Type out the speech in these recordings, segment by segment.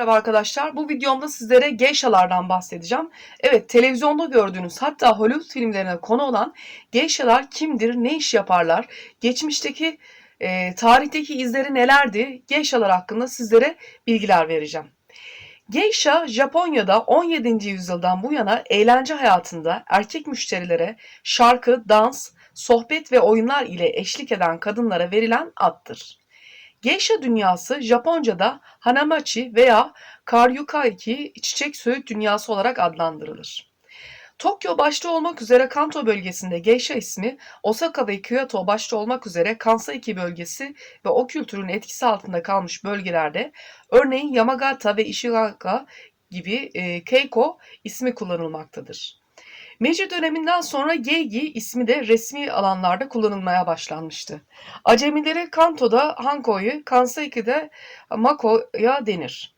Merhaba arkadaşlar. Bu videomda sizlere geishalardan bahsedeceğim. Evet, televizyonda gördüğünüz hatta Hollywood filmlerine konu olan geishalar kimdir, ne iş yaparlar, geçmişteki, e, tarihteki izleri nelerdi, geishalar hakkında sizlere bilgiler vereceğim. Geisha, Japonya'da 17. yüzyıldan bu yana eğlence hayatında erkek müşterilere şarkı, dans, sohbet ve oyunlar ile eşlik eden kadınlara verilen addır. Geisha dünyası Japonca'da Hanamachi veya Karyukaiki çiçek söğüt dünyası olarak adlandırılır. Tokyo başta olmak üzere Kanto bölgesinde geisha ismi, Osaka ve Kyoto başta olmak üzere Kansai bölgesi ve o kültürün etkisi altında kalmış bölgelerde örneğin Yamagata ve Ishigaki gibi e, Keiko ismi kullanılmaktadır. Meiji döneminden sonra Geigi ismi de resmi alanlarda kullanılmaya başlanmıştı. Acemilere Kanto'da Hanko'yu, Kansai'de Mako'ya denir.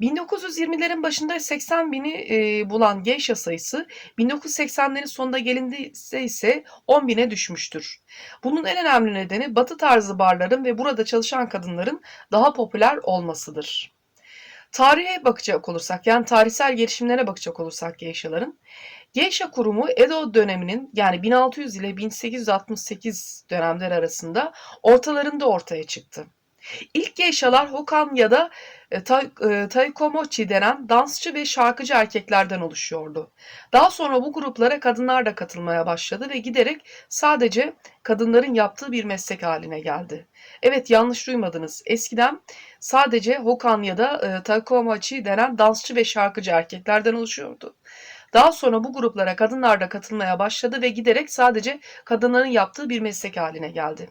1920'lerin başında 80 bini e, bulan geisha sayısı 1980'lerin sonunda gelindiyse ise 10 bine düşmüştür. Bunun en önemli nedeni batı tarzı barların ve burada çalışan kadınların daha popüler olmasıdır. Tarihe bakacak olursak yani tarihsel gelişimlere bakacak olursak geishaların Geisha kurumu Edo döneminin yani 1600 ile 1868 dönemler arasında ortalarında ortaya çıktı. İlk geishalar Hokan ya da e, e, Taikomochi denen dansçı ve şarkıcı erkeklerden oluşuyordu. Daha sonra bu gruplara kadınlar da katılmaya başladı ve giderek sadece kadınların yaptığı bir meslek haline geldi. Evet yanlış duymadınız. Eskiden sadece Hokan ya da e, Taikomochi denen dansçı ve şarkıcı erkeklerden oluşuyordu. Daha sonra bu gruplara kadınlar da katılmaya başladı ve giderek sadece kadınların yaptığı bir meslek haline geldi.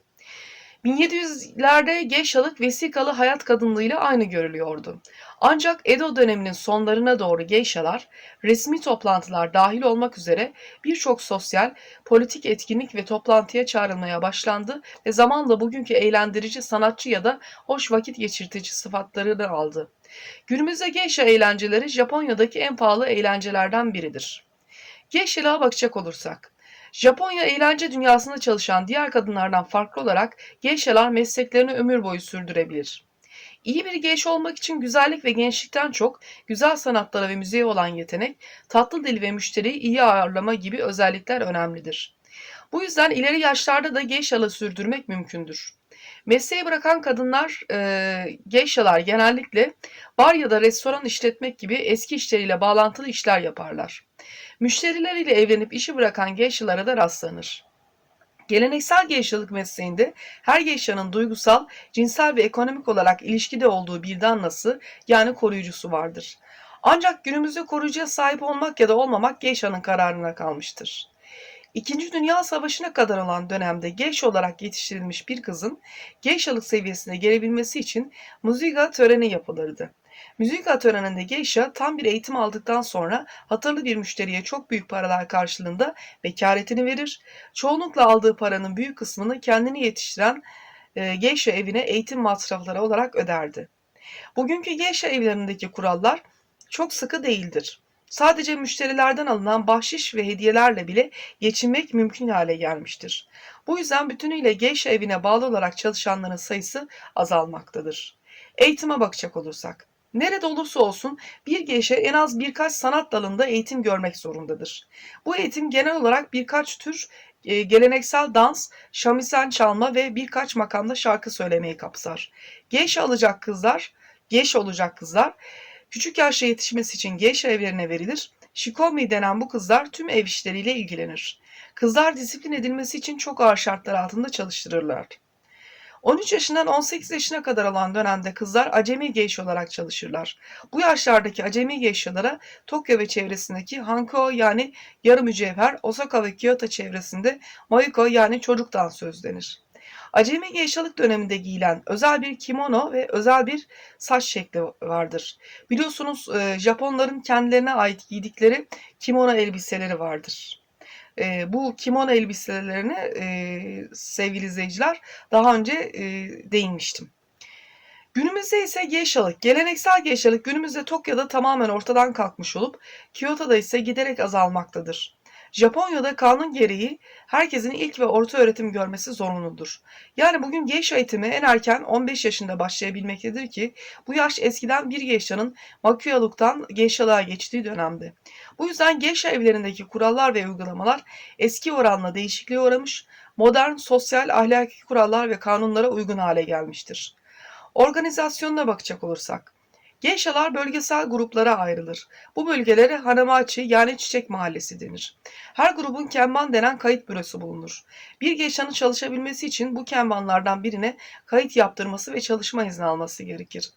1700'lerde geishalık vesikalı hayat kadınlığıyla aynı görülüyordu. Ancak Edo döneminin sonlarına doğru geishalar, resmi toplantılar dahil olmak üzere birçok sosyal, politik etkinlik ve toplantıya çağrılmaya başlandı ve zamanla bugünkü eğlendirici sanatçı ya da hoş vakit geçirtici sıfatlarını aldı. Günümüzde geisha eğlenceleri Japonya'daki en pahalı eğlencelerden biridir. Geisha'lığa bakacak olursak, Japonya eğlence dünyasında çalışan diğer kadınlardan farklı olarak geishalar mesleklerini ömür boyu sürdürebilir. İyi bir geisha olmak için güzellik ve gençlikten çok güzel sanatlara ve müziğe olan yetenek, tatlı dil ve müşteriyi iyi ağırlama gibi özellikler önemlidir. Bu yüzden ileri yaşlarda da geishalı sürdürmek mümkündür. Mesleği bırakan kadınlar, e, geishalar genellikle bar ya da restoran işletmek gibi eski işleriyle bağlantılı işler yaparlar. Müşterileriyle evlenip işi bırakan geishalara da rastlanır. Geleneksel geishalık mesleğinde her geishanın duygusal, cinsel ve ekonomik olarak ilişkide olduğu bir danlası yani koruyucusu vardır. Ancak günümüzde koruyucuya sahip olmak ya da olmamak geishanın kararına kalmıştır. İkinci Dünya Savaşı'na kadar olan dönemde genç olarak yetiştirilmiş bir kızın geishalık seviyesine gelebilmesi için müziga töreni yapılırdı. Müziga töreninde geisha tam bir eğitim aldıktan sonra hatırlı bir müşteriye çok büyük paralar karşılığında vekaletini verir. Çoğunlukla aldığı paranın büyük kısmını kendini yetiştiren e, geisha evine eğitim masrafları olarak öderdi. Bugünkü geisha evlerindeki kurallar çok sıkı değildir. Sadece müşterilerden alınan bahşiş ve hediyelerle bile geçinmek mümkün hale gelmiştir. Bu yüzden bütünüyle geisha evine bağlı olarak çalışanların sayısı azalmaktadır. Eğitime bakacak olursak. Nerede olursa olsun bir geisha en az birkaç sanat dalında eğitim görmek zorundadır. Bu eğitim genel olarak birkaç tür e, geleneksel dans, şamisen çalma ve birkaç makamda şarkı söylemeyi kapsar. Geisha alacak kızlar, geisha olacak kızlar Küçük yaşta yetişmesi için geisha evlerine verilir. Shikomi denen bu kızlar tüm ev işleriyle ilgilenir. Kızlar disiplin edilmesi için çok ağır şartlar altında çalıştırırlar. 13 yaşından 18 yaşına kadar olan dönemde kızlar acemi geyş olarak çalışırlar. Bu yaşlardaki acemi geyşalara Tokyo ve çevresindeki Hanko yani yarı mücevher, Osaka ve Kyoto çevresinde Mayuko yani çocuk dansöz denir. Acemi geishalık döneminde giyilen özel bir kimono ve özel bir saç şekli vardır. Biliyorsunuz e, Japonların kendilerine ait giydikleri kimono elbiseleri vardır. E, bu kimono elbiselerine e, sevgili izleyiciler daha önce e, değinmiştim. Günümüzde ise geishalık, geleneksel geishalık günümüzde Tokyo'da tamamen ortadan kalkmış olup Kyoto'da ise giderek azalmaktadır. Japonya'da kanun gereği herkesin ilk ve orta öğretim görmesi zorunludur. Yani bugün geisha eğitimi en erken 15 yaşında başlayabilmektedir ki bu yaş eskiden bir geisha'nın makyaluktan geishalığa geçtiği dönemdi. Bu yüzden geisha evlerindeki kurallar ve uygulamalar eski oranla değişikliğe uğramış, modern sosyal ahlaki kurallar ve kanunlara uygun hale gelmiştir. Organizasyonuna bakacak olursak, Geishalar bölgesel gruplara ayrılır. Bu bölgelere Hanamachi yani çiçek mahallesi denir. Her grubun kenban denen kayıt bürosu bulunur. Bir geishanın çalışabilmesi için bu kenbanlardan birine kayıt yaptırması ve çalışma izni alması gerekir.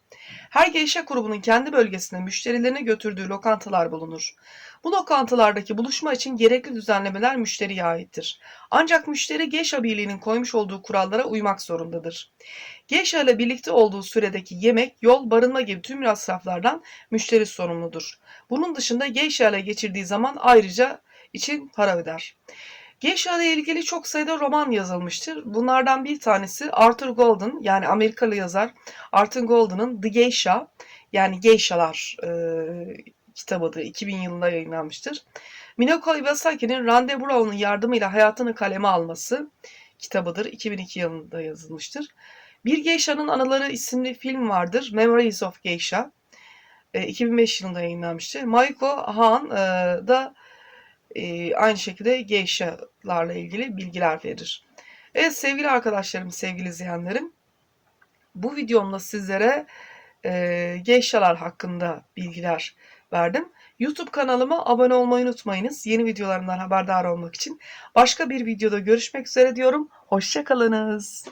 Her geisha grubunun kendi bölgesine müşterilerine götürdüğü lokantalar bulunur. Bu lokantalardaki buluşma için gerekli düzenlemeler müşteriye aittir. Ancak müşteri geisha birliğinin koymuş olduğu kurallara uymak zorundadır. Geisha ile birlikte olduğu süredeki yemek, yol, barınma gibi tüm masraflardan müşteri sorumludur. Bunun dışında geisha ile geçirdiği zaman ayrıca için para öder. Geisha ile ilgili çok sayıda roman yazılmıştır. Bunlardan bir tanesi Arthur Golden yani Amerikalı yazar Arthur Golden'ın The Geisha yani Geishalar e, kitabıdır. 2000 yılında yayınlanmıştır. Minako Iwasaki'nin Randy Brown'un yardımıyla hayatını kaleme alması kitabıdır. 2002 yılında yazılmıştır. Bir Geisha'nın Anıları isimli film vardır. Memories of Geisha. E, 2005 yılında yayınlanmıştır. Maiko Han e, da e, aynı şekilde Geisha'larla ilgili bilgiler verir. Evet sevgili arkadaşlarım, sevgili izleyenlerim. Bu videomda sizlere e, Geisha'lar hakkında bilgiler verdim. YouTube kanalıma abone olmayı unutmayınız. Yeni videolarımdan haberdar olmak için. Başka bir videoda görüşmek üzere diyorum. Hoşçakalınız.